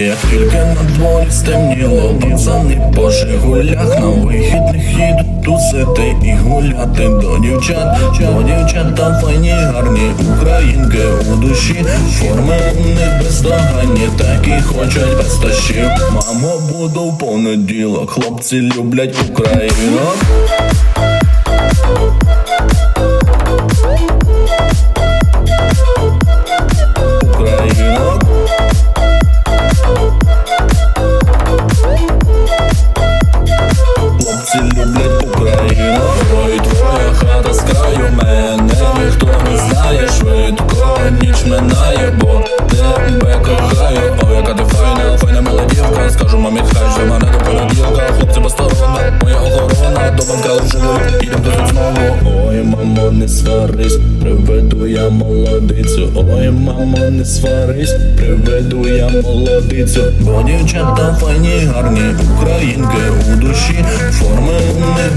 Як тільки на дворі стемніло, пацани по жигулях на вихідних їдуть тусити і гуляти до дівчат, до дівчат там файні гарні українки у душі, форми них бездоганні, такі хочуть без тащів. Мамо, буду в понеділок, хлопці люблять Україну. Минає, бо тебе кохаю. Ой, яка ти файна, файна молодівка Скажу мамі, хай же мене до понеділка Хлопці безсторона, моя охорона. До банка лежу, ідем до знову. Ой, мамо, не сварись, приведу я молодицю. Ой, мамо, не сварись, приведу я молодицю. Бо дівчата файні, гарні українки у душі. Форми у них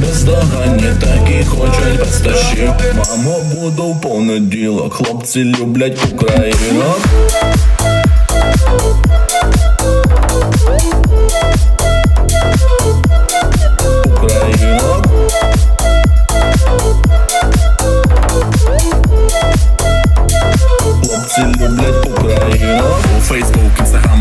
тащів Мамо, буду в понеділок, хлопці люблять Україну. Хлопці люблять Україну. У Фейсбук, Інстаграм,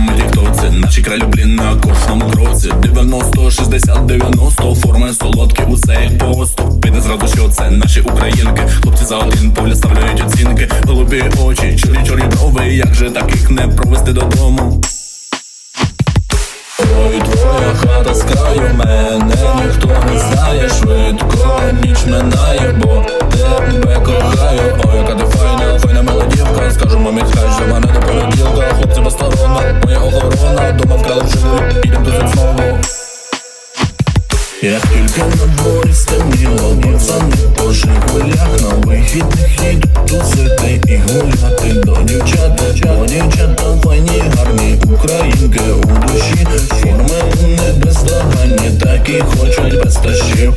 тіктоці блін на кожному кроці 90, 60, 90 Форми солодкі, усе як поступ Піде зразу, що це наші українки. Хлопці за один поля ставляють оцінки. Голубі очі, чорні чорні брови. Як же таких не провести додому? Ой, твоя хата знову. Як тільки на дворі стемніло, пацани по жигулях на вихідних їдуть і гуляти до дівчат, до дівчат файні, українки у душі, форми у них бездоганні, такі хочуть без тащів.